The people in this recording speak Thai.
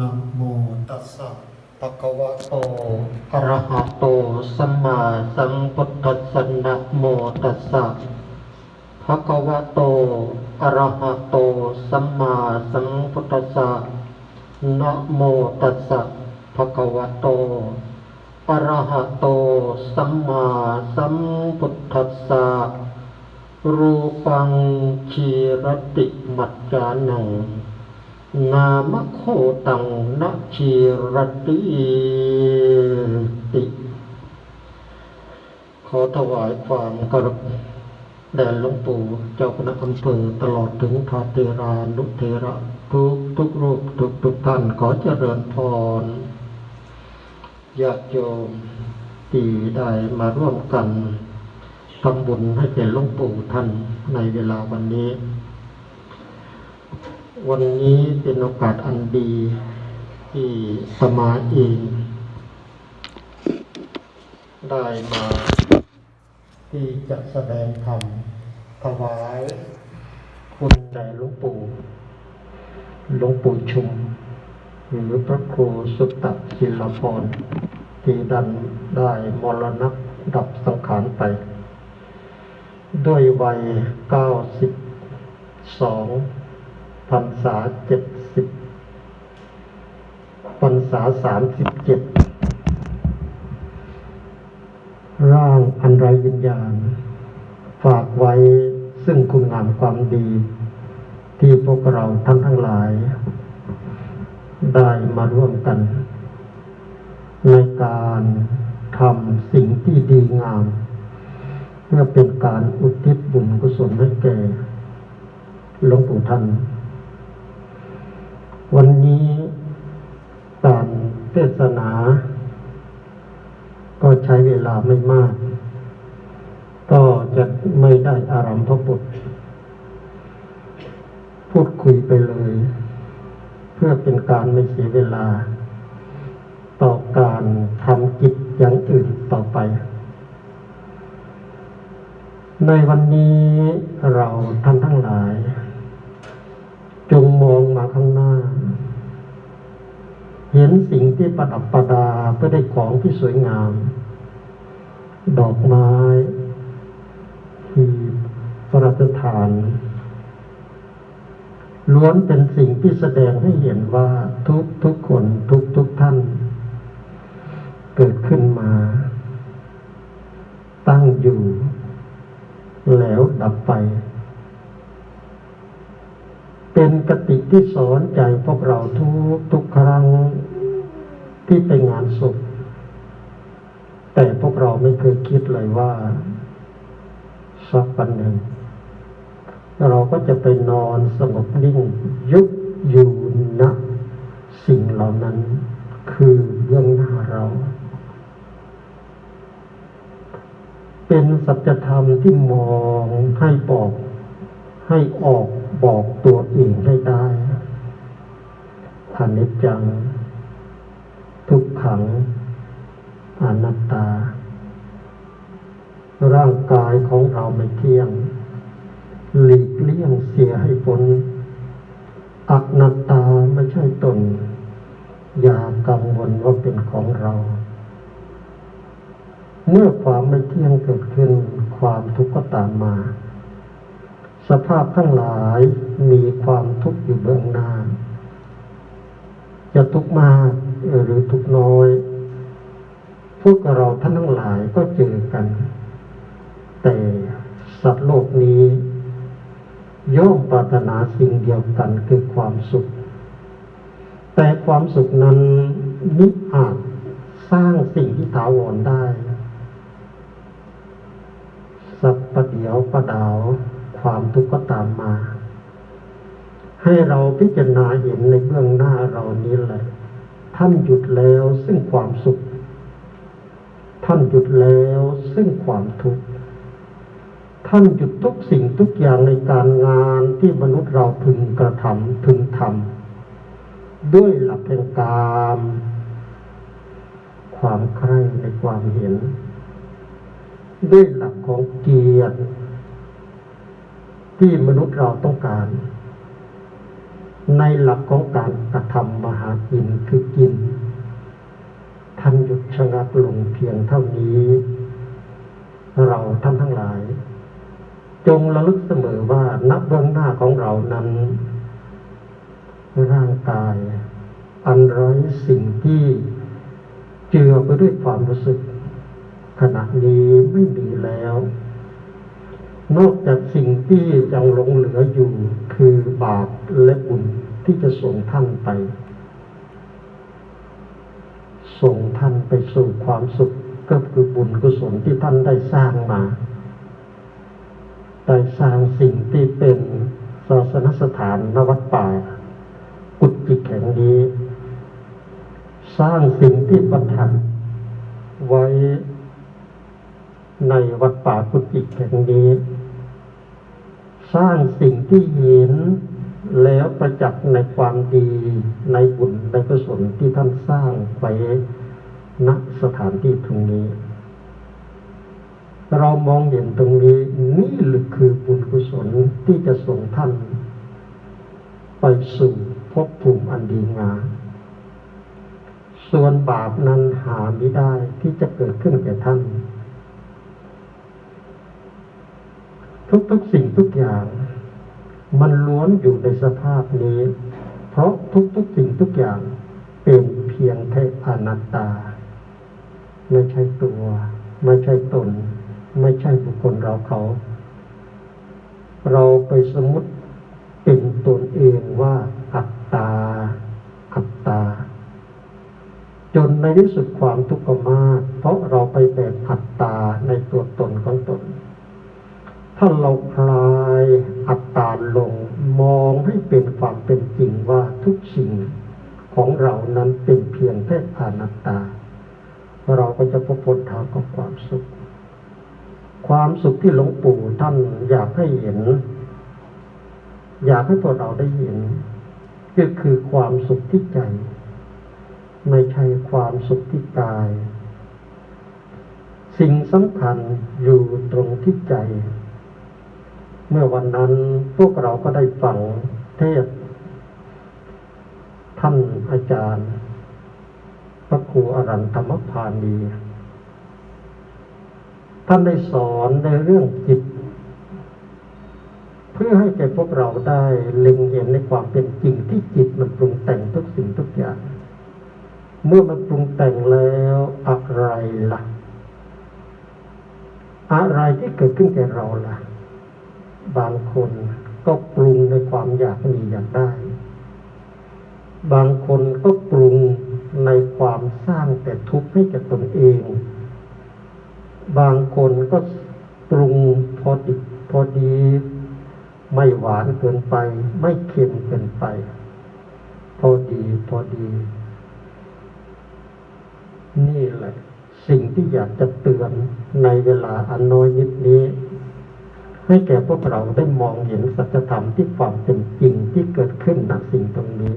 นะโมตัสสะภะคะวะโตอะระหะโต สัมมาสัมพุทธัสสะนะโมตัสสะภะคะวะโตอะระหะโต สัมมาสัมพุทธัสสะนะโมตัสสะภะคะวะโตอะระหะโต สัมมาสัมพุทธัสสะรูปังชีรติมัจจานัง นามโคตังนะชีรติติ ขอถวายความกรบแด่หลวงปู่เจ้าคณะอำเภอตลอดถึงพระเทรานุเทระทุกทุกรูปทุกทุกท่านขอเจริญพรญาติโยมที่ได้มาร่วมกันทำบุญให้แก่หลวงปู่ท่านในเวลาวันนี้ วันนี้เป็นโอกาสอันดีที่สมาเองได้มาที่จะแสดงธรรมถวายคุณแด่หลวงปู่หลวงปู่ชุม หรือพระครูสุตตะศิลพรที่ดันได้มรณะดับสังขารไป ด้วยวัยเก้าสิบสอง พรรษาเจ็ดสิบพรรษาสามสิบเจ็ดร่างอันไรวิญญาณ ฝากไว้ซึ่งคุณงามความดี ที่พวกเราท่านทั้งหลาย ได้มาร่วมกัน ในการทำสิ่งที่ดีงาม เพื่อเป็นการอุทิศบุญกุศลให้แก่หลวงปู่ท่าน วันนี้การเทศนา ก็ใช้เวลาไม่มาก ก็จะไม่ได้อารัมพระบทพูดคุยไปเลย เพื่อเป็นการไม่เสียเวลา ต่อการทำกิจอย่างอื่นต่อไป ในวันนี้เราท่านทั้งหลาย จงมองมาข้างหน้า ห็นสิ่งที่ประดับประดาเพื่อได้ของที่สวยงาม ดอกไม้ที่ประราชทาน ล้วนเป็นสิ่งที่แสดงให้เห็นว่าทุกทุกคนทุกทุกท่าน เกิดขึ้นมา ตั้งอยู่ แล้วดับไป เป็นกติที่สอนใจพวกเราทุกทุกครั้ง ที่ไปงานศพแต่พวกเราไม่เคยคิดเลยว่า สักวันหนึ่ง เราก็จะไปนอนสงบนิ่ง ยุบอยู่ณสิ่งเหล่านั้น คือเบื้องหน้าเรา เป็นสัจธรรมที่มองให้บอกให้ออกบอกตัวเองให้ได้อนิจจัง ขังอนัตตา ร่างกายของเราไม่เที่ยง หลีกเลี่ยงเสียให้พ้นอักนัตตาไม่ใช่ตน อย่ากังวลว่าเป็นของเรา เมื่อความไม่เที่ยงเกิดขึ้นความทุกข์ก็ตามมา สภาพทั้งหลายมีความทุกข์อยู่เบื้องหน้า จะทุกข์มาก หรือทุกน้อย พวกเราท่านทั้งหลายก็เจอกัน แต่สัตว์โลกนี้ ย่อมปรารถนาสิ่งเดียวกันคือความสุข แต่ความสุขนั้นมิอาจสร้างสิ่งที่ถาวรได้ สักประเดียวประดาวความทุกข์ก็ตามมา ให้เราพิจารณาเห็นในเบื้องหน้าเรา ท่านหยุดแล้วซึ่งความสุข ท่านหยุดแล้วซึ่งความทุกข์ ท่านหยุดทุกสิ่งทุกอย่างในการงานที่มนุษย์เราพึงกระทำพึงทำด้วยหลักแห่งกามความใคร่ในความเห็น ด้วยหลักของเกียรติที่มนุษย์เราต้องการ ในหลักของการกระทำมหากินคือกิน ท่านหยุดชะงักลงเพียงเท่านี้ เราท่านทั้งหลาย จงระลึกเสมอว่านับเบื้องหน้าของเรานั้น ร่างกาย อันไร้สิ่งที่เจือไปด้วยความรู้สึก ขณะนี้ไม่มีแล้ว นอกจากสิ่งที่ยังหลงเหลืออยู่คือบาปและบุญที่จะส่งท่านไป ส่งท่านไปสู่ความสุขก็คือบุญกุศลที่ท่านได้สร้างมา ได้สร้างสิ่งที่เป็นศาสนสถานนวัดป่ากุฏิแห่งนี้ สร้างสิ่งที่ประทับไว้ในวัดป่ากุฏิแห่งนี้ สร้างสิ่งที่เห็นแล้วประจักษ์ในความดีในบุญในกุศลที่ท่านสร้างไว้ณสถานที่ตรงนี้ เรามองเห็นตรงนี้นี่หรือคือบุญกุศลที่จะส่งท่าน ไปสู่ภพภูมิอันดีงามส่วนบาปนั้นหาไม่ได้ที่จะเกิดขึ้นแก่ท่าน ทุกๆสิ่งทุกอย่าง มันล้วนอยู่ในสภาพนี้ เพราะทุกๆสิ่งทุกอย่างเป็นเพียงแค่อนัตตา ไม่ใช่ตัว ไม่ใช่ตน ไม่ใช่บุคคลเราเขา เราไปสมมติเป็นตนเองว่าอัตตา อัตตา จนในที่สุดความทุกข์ก็มาก เพราะเราไปแบกอัตตาในตัวตนของตน ถ้าเราคลายอัตตาลงมองให้เป็นความเป็นจริงว่าทุกสิ่งของเรานั้นเป็นเพียงแค่อนัตตา เราก็จะพบพ้นทางของความสุข ความสุขที่หลวงปู่ท่านอยากให้เห็น อยากให้พวกเราได้เห็นก็คือความสุขที่ใจ ไม่ใช่ความสุขที่กาย สิ่งสำคัญอยู่ตรงที่ใจ เมื่อวันนั้นพวกเราก็ได้ฟังเทศ ท่านอาจารย์ พระครูอรันธรรมพานี ท่านได้สอนในเรื่องจิต เพื่อให้แก่พวกเราได้เล็งเห็นในความเป็นจริงที่จิตมันปรุงแต่งทุกสิ่งทุกอย่าง เมื่อมันปรุงแต่งแล้วอะไรล่ะ อะไรที่เกิดขึ้นแก่เราล่ะ บางคนก็ปรุงในความอยากมีอยากได้ บางคนก็ปรุงในความสร้างแต่ทุกข์ให้แก่ตนเอง บางคนก็ปรุงพอดิบพอดี ไม่หวานเกินไป ไม่เค็มเกินไป พอดีพอดี นี่แหละ สิ่งที่อยากจะเตือนในเวลาอันน้อยนิดนี้ ให้แก่พวกเราได้มองเห็นสัจธรรมที่ความเป็นจริงที่เกิดขึ้นณสิ่งตรงนี้